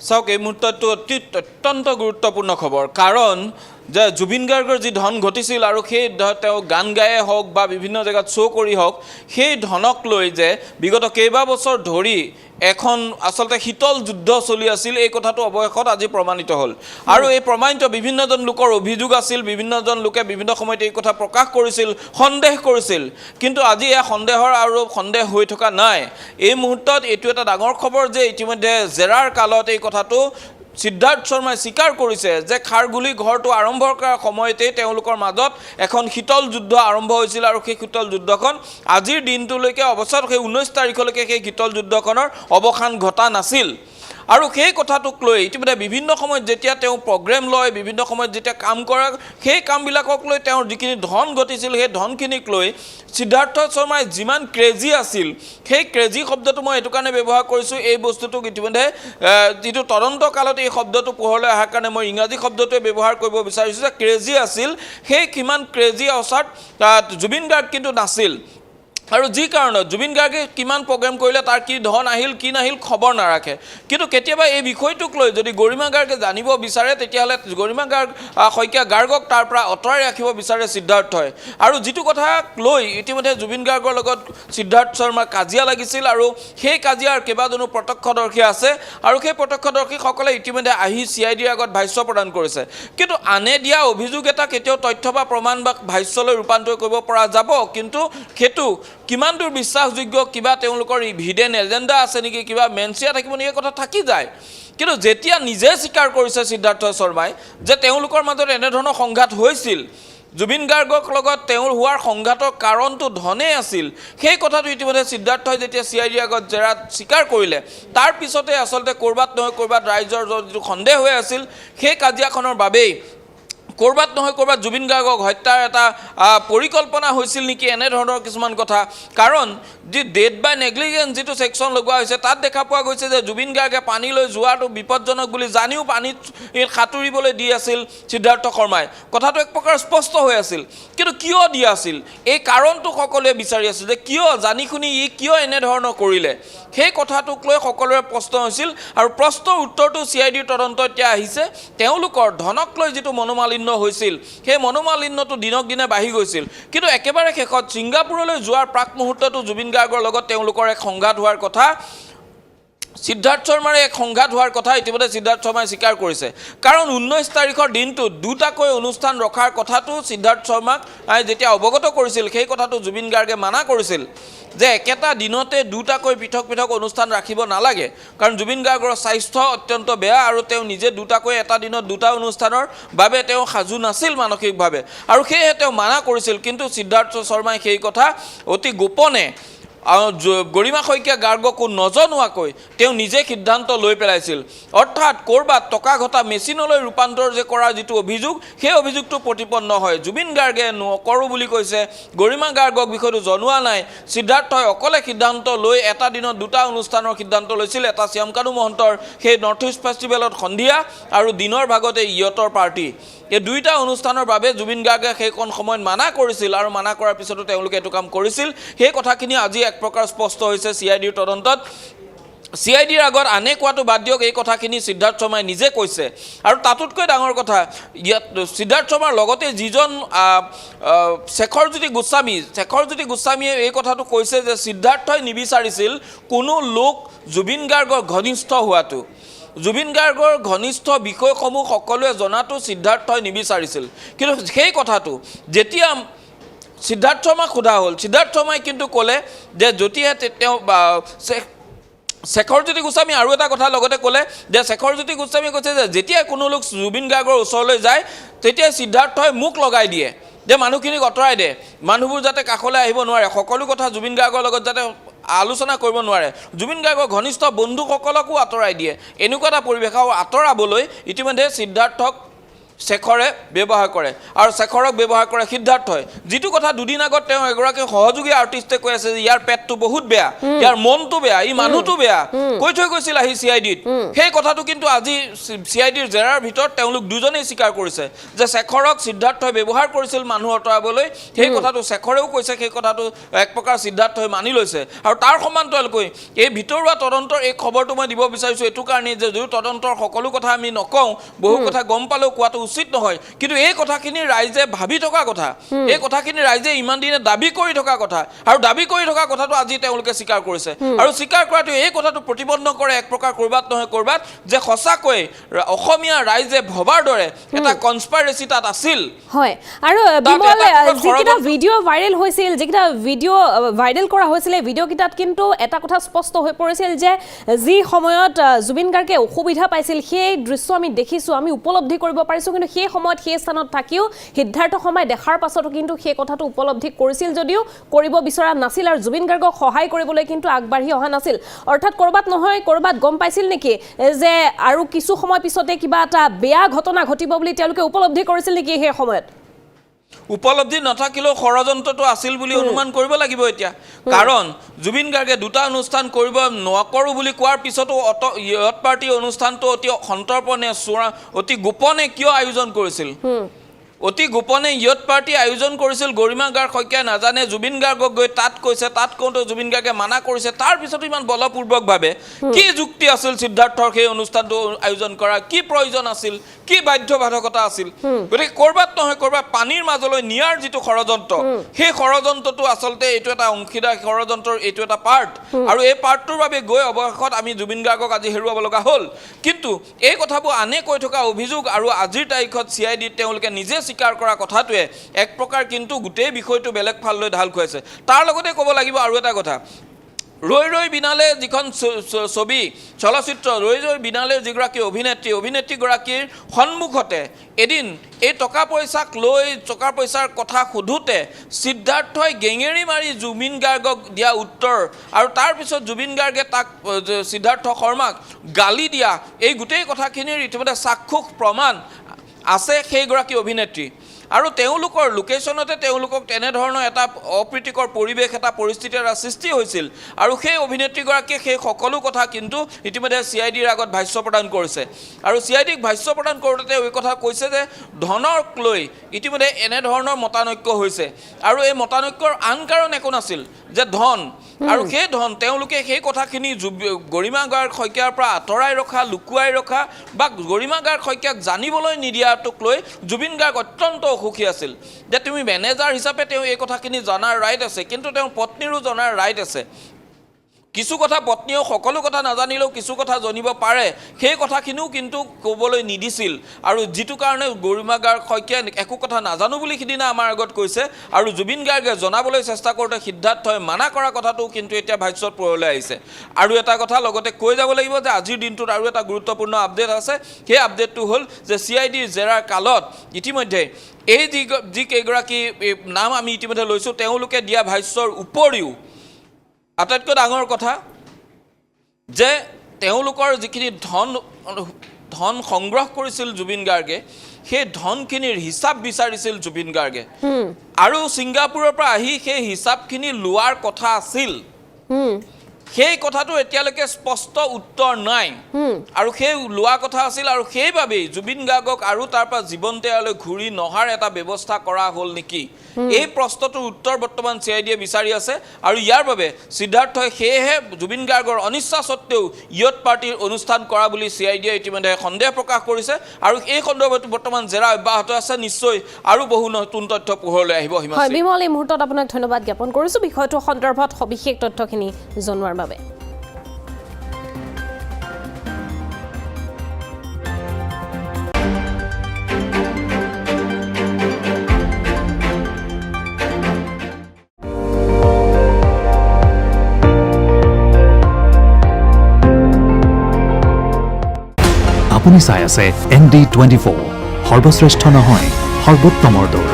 চাওক এই মুহূৰ্তটো অতি অত্যন্ত গুৰুত্বপূৰ্ণ খবৰ। কাৰণ যে জুবিন গাৰ্গৰ যি ধন ঘটিছিল আৰু সেই তেওঁ গান গায়ে হওক বা বিভিন্ন জেগাত শ্ব' কৰি হওক সেই ধনক লৈ যে বিগত কেইবাবছৰ ধৰি এখন আচলতে শীতল যুদ্ধ চলি আছিল এই কথাটো অৱশেষত আজি প্ৰমাণিত হ'ল। আৰু এই প্ৰমাণিত বিভিন্নজন লোকৰ অভিযোগ আছিল বিভিন্নজন লোকে বিভিন্ন সময়ত এই কথা প্ৰকাশ কৰিছিল সন্দেহ কৰিছিল। কিন্তু আজি এয়া সন্দেহৰ আৰু সন্দেহ হৈ থকা নাই। এই মুহূৰ্তত এইটো এটা ডাঙৰ খবৰ যে ইতিমধ্যে জেৰাৰ কালত এই কথাটো সিদ্ধাৰ্থ শৰ্মাই স্বীকাৰ কৰিছে যে খাৰগুলি ঘৰটো আৰম্ভ কৰাৰ সময়তেই তেওঁলোকৰ মাজত এখন শীতল যুদ্ধ আৰম্ভ হৈছিল আৰু সেই শীতল যুদ্ধখন আজিৰ দিনটোলৈকে অৱশ্যে সেই ঊনৈছ তাৰিখলৈকে সেই শীতল যুদ্ধখনৰ অৱসান ঘটা নাছিল। আৰু সেই কথাটোক লৈ ইতিমধ্যে বিভিন্ন সময়ত যেতিয়া তেওঁ প্ৰগ্ৰেম লয় বিভিন্ন সময়ত যেতিয়া কাম কৰে সেই কামবিলাকক লৈ তেওঁৰ যিখিনি ধন ঘটিছিল সেই ধনখিনিক লৈ সিদ্ধাৰ্থ শৰ্মাই যিমান ক্ৰেজি আছিল সেই ক্ৰেজি শব্দটো মই এইটো কাৰণে ব্যৱহাৰ কৰিছোঁ এই বস্তুটোক ইতিমধ্যে যিটো তদন্ত কালত এই শব্দটো পোহৰলৈ অহাৰ কাৰণে মই ইংৰাজী শব্দটোৱে ব্যৱহাৰ কৰিব বিচাৰিছোঁ যে ক্ৰেজি আছিল সেই কিমান ক্ৰেজি অৱস্থাত জুবিন গাৰ্গ কিন্তু নাছিল। আৰু যি কাৰণত জুবিন গাৰ্গে কিমান প্ৰগ্ৰেম কৰিলে তাৰ কি ধন আহিল কি নাহিল খবৰ নাৰাখে। কিন্তু কেতিয়াবা এই বিষয়টোক লৈ যদি গৰিমা গাৰ্গে জানিব বিচাৰে তেতিয়াহ'লে গৰিমা গাৰ্গ শইকীয়া গাৰ্গক তাৰ পৰা আঁতৰাই ৰাখিব বিচাৰে সিদ্ধাৰ্থই। আৰু যিটো কথাক লৈ ইতিমধ্যে জুবিন গাৰ্গৰ লগত সিদ্ধাৰ্থ শৰ্মাৰ কাজিয়া লাগিছিল আৰু সেই কাজিয়াৰ কেইবাজনো প্ৰত্যক্ষদৰ্শী আছে আৰু সেই প্ৰত্যক্ষদৰ্শীসকলে ইতিমধ্যে আহি চি আই ডিৰ আগত ভাষ্য প্ৰদান কৰিছে। কিন্তু আনে দিয়া অভিযোগ এটা কেতিয়াও তথ্য বা প্ৰমাণ বা ভাষ্যলৈ ৰূপান্তৰ কৰিব পৰা যাব। কিন্তু সেইটো কিমান দূৰ বিশ্বাসযোগ্য কিবা তেওঁলোকৰ ভিডেন এজেণ্ডা আছে নেকি, কিবা মেনচিয়া থাকিব নেকি, এই কথা থাকি যায়। কিন্তু যেতিয়া নিজে স্বীকাৰ কৰিছে সিদ্ধাৰ্থ শৰ্মাই যে তেওঁলোকৰ মাজত এনেধৰণৰ সংঘাত হৈছিল, জুবিন গাৰ্গক লগত তেওঁৰ হোৱাৰ সংঘাতৰ কাৰণটো ধনেই আছিল। সেই কথাটো ইতিমধ্যে সিদ্ধাৰ্থই যেতিয়া চি আই ডিৰ আগত জেৰাত স্বীকাৰ কৰিলে, তাৰ পিছতে আচলতে ক'ৰবাত নহয়, ক'ৰবাত ৰাইজৰ যিটো সন্দেহ হৈ আছিল, সেই কাজিয়াখনৰ বাবেই ক'ৰবাত নহয়, ক'ৰবাত জুবিন গাৰ্গক হত্যাৰ এটা পৰিকল্পনা হৈছিল নেকি এনেধৰণৰ কিছুমান কথা। কাৰণ, যি ডেড বাই নেগলিজেঞ্চ যিটো ছেকশ্যন লগোৱা হৈছে, তাত দেখা পোৱা গৈছে যে জুবিন গাৰ্গে পানীলৈ যোৱাটো বিপদজনক বুলি জানিও পানীত সাঁতুৰিবলৈ দি আছিল সিদ্ধাৰ্থ শৰ্মাই। কথাটো এক প্ৰকাৰ স্পষ্ট হৈ আছিল। কিন্তু কিয় দিয়া আছিল? এই কাৰণটো সকলোৱে বিচাৰি আছিল যে কিয়, জানি শুনি ই কিয় এনেধৰণৰ কৰিলে? সেই কথাটোক লৈ সকলোৰে প্ৰশ্ন হৈছিল আৰু প্ৰশ্নৰ উত্তৰটো চি আই ডিৰ তদন্ত এতিয়া আহিছে। তেওঁলোকৰ ধনক লৈ যিটো মনোমালিন্য হৈছিল। সেই মনোমালিন্যটো দিনক দিনে বাঢ়ি গৈছিল। কিন্তু একেবাৰে শেষত ছিংগাপুৰলৈ যোৱাৰ প্ৰাক মুহূৰ্ততো জুবিন গাৰ্গৰ লগত তেওঁলোকৰ এক সংঘাত হোৱাৰ কথা, সিদ্ধাৰ্থ শৰ্মাৰে এক সংঘাত হোৱাৰ কথা ইতিমধ্যে সিদ্ধাৰ্থ শৰ্মাই স্বীকাৰ কৰিছে। কাৰণ ঊনৈছ তাৰিখৰ দিনটোত দুটাকৈ অনুষ্ঠান ৰখাৰ কথাটো সিদ্ধাৰ্থ শৰ্মাক যেতিয়া অৱগত কৰিছিল, সেই কথাটো জুবিন গাৰ্গে মানা কৰিছিল। যে একেটা দিনতে দুটাকৈ পৃথক পৃথক অনুষ্ঠান ৰাখিব নালাগে। কাৰণ জুবিন গাৰ্গৰ স্বাস্থ্য অত্যন্ত বেয়া আৰু তেওঁ নিজে দুটাকৈ এটা দিনত দুটা অনুষ্ঠানৰ বাবে তেওঁ সাজু নাছিল মানসিকভাৱে। আৰু সেয়েহে তেওঁ মানা কৰিছিল, কিন্তু সিদ্ধাৰ্থ শৰ্মাই সেই কথা অতি গোপনে গৰিমা শইকীয়া গাৰ্গকো নজনোৱাকৈ তেওঁ নিজে সিদ্ধান্ত লৈ পেলাইছিল। অৰ্থাৎ ক'ৰবাত টকা ঘটা মেচিনলৈ ৰূপান্তৰ যে কৰাৰ যিটো অভিযোগ সেই অভিযোগটো প্ৰতিপন্ন হয়। জুবিন গাৰ্গে নকৰোঁ বুলি কৈছে। গৰিমা গাৰ্গক বিষয়টো জনোৱা নাই। সিদ্ধাৰ্থই অকলে সিদ্ধান্ত লৈ এটা দিনত দুটা অনুষ্ঠানৰ সিদ্ধান্ত লৈছিল। এটা শ্যামকানু মহন্তৰ সেই নৰ্থ ইষ্ট ফেষ্টিভেলত সন্ধিয়া আৰু দিনৰ ভাগতে ইয়তৰ পাৰ্টি। এই দুইটা অনুষ্ঠানৰ বাবে জুবিন গাৰ্গে সেইকণ সময়ত মানা কৰিছিল আৰু মানা কৰাৰ পিছতো তেওঁলোকে এইটো কাম কৰিছিল। সেই কথাখিনি আজি এক প্ৰকাৰ স্পষ্ট হৈছে চি আই ডিৰ তদন্তত। চি আই ডিৰ আগত আনে কোৱাটো বাদ দিয়ক এই কথাখিনি সিদ্ধাৰ্থ শৰ্মাই নিজে কৈছে। আৰু তাতোতকৈ ডাঙৰ কথা ইয়াত সিদ্ধাৰ্থ শৰ্মাৰ লগতে যিজন শেখৰজ্যোতি গোস্বামী শেখৰজ্যোতি গোস্বামীয়ে এই কথাটো কৈছে যে সিদ্ধাৰ্থই নিবিচাৰিছিল কোনো লোক জুবিন গাৰ্গৰ ঘনিষ্ঠ হোৱাটো। জুবিন গাৰ্গৰ ঘনিষ্ঠ বিষয়সমূহ সকলোৱে জনাটো সিদ্ধাৰ্থই নিবিচাৰিছিল। কিন্তু সেই কথাটো যেতিয়া সিদ্ধাৰ্থ শৰ্মাক সোধা হ'ল। সিদ্ধাৰ্থ শৰ্মাই কিন্তু ক'লে যে যদিহে তে- তেওঁ শেখৰজ্যোতি গোস্বামী আৰু এটা কথা লগতে ক'লে যে শেখৰজ্যোতি গোস্বামীয়ে কৈছে যে যেতিয়া কোনো লোক জুবিন গাৰ্গৰ ওচৰলৈ যায়, তেতিয়া সিদ্ধাৰ্থই মুখ লগাই দিয়ে, যে মানুহখিনিক আঁতৰাই দে। মানুহবোৰ যাতে কাষলৈ আহিব নোৱাৰে। সকলো কথা জুবিন গাৰ্গৰ লগত যাতে আলোচনা কৰিব নোৱাৰে। জুবিন গাৰ্গৰ ঘনিষ্ঠ বন্ধুসকলকো আঁতৰাই দিয়ে। এনেকুৱা এটা পৰিৱেশ আৰু আঁতৰাবলৈ ইতিমধ্যে সিদ্ধাৰ্থক শেখৰে ব্যৱহাৰ কৰে। আৰু শেখৰক ব্যৱহাৰ কৰে সিদ্ধাৰ্থই যিটো কথা দুদিন আগত তেওঁ এগৰাকী সহযোগী আৰ্টিষ্টে কৈ আছে যে ইয়াৰ পেটটো বহুত বেয়া ইয়াৰ মনটো বেয়া ই মানুহটো বেয়া কৈ থৈ গৈছিল আহি চি আই ডিত। সেই কথাটো কিন্তু আজি চি আই ডিৰ জেৰাৰ ভিতৰত তেওঁলোক দুজনেই স্বীকাৰ কৰিছে যে শেখৰক সিদ্ধাৰ্থই ব্যৱহাৰ কৰিছিল মানুহ আঁতৰাবলৈ। সেই কথাটো শেখৰেও কৈছে সেই কথাটো এক প্ৰকাৰ সিদ্ধাৰ্থই মানি লৈছে। আৰু তাৰ সমান্তৰালকৈ এই ভিতৰুৱা তদন্তৰ এই খবৰটো মই দিব বিচাৰিছোঁ এইটো কাৰণেই যে যদিও তদন্তৰ সকলো কথা আমি নকওঁ বহু কথা গম পালেও কোৱাটো উচিত নহয়। কিন্তু এই কথাখিনি ৰাইজে ভাবি থকা কথা। এই কথাখিনি ৰাইজে ইমান দিনে দাবি কৰি থকা কথা। আৰু দাবি কৰি থকা কথাটো আজি তেওঁলোকে স্বীকাৰ কৰিছে। আৰু স্বীকাৰ কৰাটো এই কথাটো প্ৰতিবন্ধ কৰে এক প্ৰকাৰ ক'ৰবাত নহয় ক'ৰবাত যে সঁচাকৈ অসমীয়া ৰাইজে ভবাৰ দৰে এটা কনস্পাইৰেচি তাত আছিল। হয়। আৰু যিকেইটা ভিডিঅ' ভাইৰেল হৈছিল যিকেইটা ভিডিঅ' ভাইৰেল কৰা হৈছিলে ভিডিঅ'কেইটাত কিন্তু এটা কথা স্পষ্ট হৈ পৰিছিল যে যি সময়ত জুবিন গাৰ্গে অসুবিধা পাইছিল সেই দৃশ্য আমি দেখিছোঁ আমি উপলব্ধি কৰিব পাৰিছোঁ। কিন্তু সেই সময়ত সেই স্থানত থাকিও সিদ্ধাৰ্থ শৰ্মাই দেখাৰ পাছতো কিন্তু সেই কথাটো উপলব্ধি কৰিছিল যদিও কৰিব বিচৰা নাছিল আৰু জুবিন গাৰ্গক সহায় কৰিবলৈ কিন্তু আগবাঢ়ি অহা নাছিল। অৰ্থাৎ ক'ৰবাত নহয়, ক'ৰবাত গম পাইছিল নেকি যে আৰু কিছু সময় পিছতে কিবা এটা বেয়া ঘটনা ঘটিব বুলি তেওঁলোকে উপলব্ধি কৰিছিল নেকি সেই সময়ত? উপলব্ধি নাথাকিলেও ষড়যন্ত্ৰটো আছিল বুলি অনুমান কৰিব লাগিব এতিয়া। কাৰণ জুবিন গাৰ্গে দুটা অনুষ্ঠান কৰিব নকৰোঁ বুলি কোৱাৰ পিছতো অত ইয়ত পাৰ্টি অনুষ্ঠানটো অতি সন্তৰ্পণে চোৰা অতি গোপনে কিয় আয়োজন কৰিছিল? অতি গোপনে ইয়ত পাৰ্টি আয়োজন কৰিছিল। গৰিমা গাৰ্গ শইকীয়াই নাজানে জুবিন গাৰ্গক গৈ তাত কৈছে তাত কওঁতে জুবিন গাৰ্গে মানা কৰিছে। তাৰ পিছতো ইমান বলপূৰ্বকভাৱে কি যুক্তি আছিল সিদ্ধাৰ্থৰ সেই অনুষ্ঠানটো আয়োজন কৰা? কি প্ৰয়োজন আছিল? কি বাধ্যবাধকতা আছিল? গতিকে ক'ৰবাত নহয় ক'ৰবাত পানীৰ মাজলৈ নিয়াৰ যিটো ষড়যন্ত্ৰ সেই ষড়যন্ত্ৰটো আচলতে এইটো এটা অংশীদাৰ ষড়যন্ত্ৰৰ এইটো এটা পাৰ্ট। আৰু এই পাৰ্টটোৰ বাবে গৈ অৱশেষত আমি জুবিন গাৰ্গক আজি হেৰুৱাব লগা হ'ল। কিন্তু এই কথাবোৰ আনে কৈ থকা অভিযোগ আৰু আজিৰ তাৰিখত চি আই ডিত তেওঁলোকে নিজে স্বীকাৰ কৰা কথাটোৱে এক প্ৰকাৰ কিন্তু গোটেই বিষয়টো বেলেগ ফাললৈ ঢাল খুৱাইছে। তাৰ লগতে ক'ব লাগিব আৰু এটা কথা। ৰৈ ৰৈ বিনালে যিখন ছবি চলচ্চিত্ৰ ৰৈ ৰৈ বিনালে যিগৰাকী অভিনেত্ৰী অভিনেত্ৰীগৰাকীৰ সন্মুখতে এদিন এই টকা পইচাক লৈ টকা পইচাৰ কথা সোধোতে সিদ্ধাৰ্থই গেঙেৰি মাৰি জুবিন গাৰ্গক দিয়া উত্তৰ আৰু তাৰপিছত জুবিন গাৰ্গে তাক সিদ্ধাৰ্থ শৰ্মাক গালি দিয়া এই গোটেই কথাখিনিৰ ইতিমধ্যে চাক্ষুষ প্ৰমাণ আছে সেইগৰাকী অভিনেত্ৰী। আৰু তেওঁলোকৰ লোকেশ্যনতে তেওঁলোকক তেনেধৰণৰ এটা অপ্ৰীতিকৰ পৰিৱেশ, এটা পৰিস্থিতি এটা সৃষ্টি হৈছিল। আৰু সেই অভিনেত্ৰীগৰাকীয়ে সেই সকলো কথা কিন্তু ইতিমধ্যে চি আই ডিৰ আগত ভাষ্য প্ৰদান কৰিছে। আৰু চি আই ডিক ভাষ্য প্ৰদান কৰোঁতে তেওঁ এই কথা কৈছে যে ধনক লৈ ইতিমধ্যে এনেধৰণৰ মতানৈক্য হৈছে। আৰু এই মতানৈক্যৰ আন কাৰণ একো নাছিল, যে ধন আৰু সেই ধন তেওঁলোকে সেই কথাখিনি গৰিমা গাৰ্গ শইকীয়াৰ পৰা আঁতৰাই ৰখা লুকুৱাই ৰখা বা গৰিমা গাৰ্গ শইকীয়াক জানিবলৈ নিদিয়াটোক লৈ জুবিন গাৰ্গ অত্যন্ত অসুখী আছিল। যে তুমি মেনেজাৰ হিচাপে তেওঁ এই কথাখিনি জনাৰ ৰাইট আছে কিন্তু তেওঁৰ পত্নীৰো জনাৰ ৰাইট আছে। কিছু কথা পত্নীয়েও সকলো কথা নাজানিলেও কিছু কথা জানিব পাৰে সেই কথাখিনিও কিন্তু ক'বলৈ নিদিছিল। আৰু যিটো কাৰণে গৰিমা গাৰ্গ শইকীয়াই একো কথা নাজানো বুলি সিদিনা আমাৰ আগত কৈছে আৰু জুবিন গাৰ্গে জনাবলৈ চেষ্টা কৰোঁতে সিদ্ধাৰ্থই মানা কৰা কথাটোও কিন্তু এতিয়া ভাষ্যত পোহৰলৈ আহিছে। আৰু এটা কথা লগতে কৈ যাব লাগিব যে আজিৰ দিনটোত আৰু এটা গুৰুত্বপূৰ্ণ আপডেট আছে। সেই আপডেটটো হ'ল যে চি আই ডিৰ জেৰাৰ কালত ইতিমধ্যে এই যি যি কেইগৰাকী এই নাম আমি ইতিমধ্যে লৈছোঁ তেওঁলোকে দিয়া ভাষ্যৰ উপৰিও আটাইতকৈ ডাঙৰ কথা যে তেওঁলোকৰ যিখিনি ধন ধন সংগ্ৰহ কৰিছিল জুবিন গাৰ্গে সেই ধনখিনিৰ হিচাপ বিচাৰিছিল জুবিন গাৰ্গে। আৰু ছিংগাপুৰৰ পৰা আহি সেই হিচাপখিনি লোৱাৰ কথা আছিল। সেই কথাটো এতিয়ালৈকে স্পষ্ট উত্তৰ নাই। আৰু সেই লোৱা কথা আছিল আৰু সেইবাবেই জুবিন গাৰ্গক আৰু তাৰ পৰা জীৱনতেয়ালৈ ঘূৰি নহাৰ এটা ব্যৱস্থা কৰা হ'ল নেকি? এই প্ৰশ্নটোৰ উত্তৰ বৰ্তমান চি আই ডিয়ে বিচাৰি আছে আৰু ইয়াৰ বাবে সিদ্ধাৰ্থই সেয়েহে জুবিন গাৰ্গৰ অনিচ্ছা স্বত্বেও ইয়ত পাৰ্টিৰ অনুষ্ঠান কৰা বুলি চি আই ডিয়ে ইতিমধ্যে সন্দেহ প্ৰকাশ কৰিছে আৰু এই সন্দৰ্ভত বৰ্তমান জেৰা অব্যাহত আছে নিশ্চয় আৰু বহু নতুন তথ্য পোহৰলৈ আহিব বিমল এই মুহূৰ্তত আপোনাক ধন্যবাদ জ্ঞাপন কৰিছোঁ। বিষয়টোৰ সন্দৰ্ভত সবিশেষ তথ্যখিনি জনোৱাৰ বাবে। আপুনি চাই আছে এন ডি টুৱেণ্টি ফ'ৰ। সৰ্বশ্ৰেষ্ঠ নহয় সৰ্বোত্তমৰ দৌৰ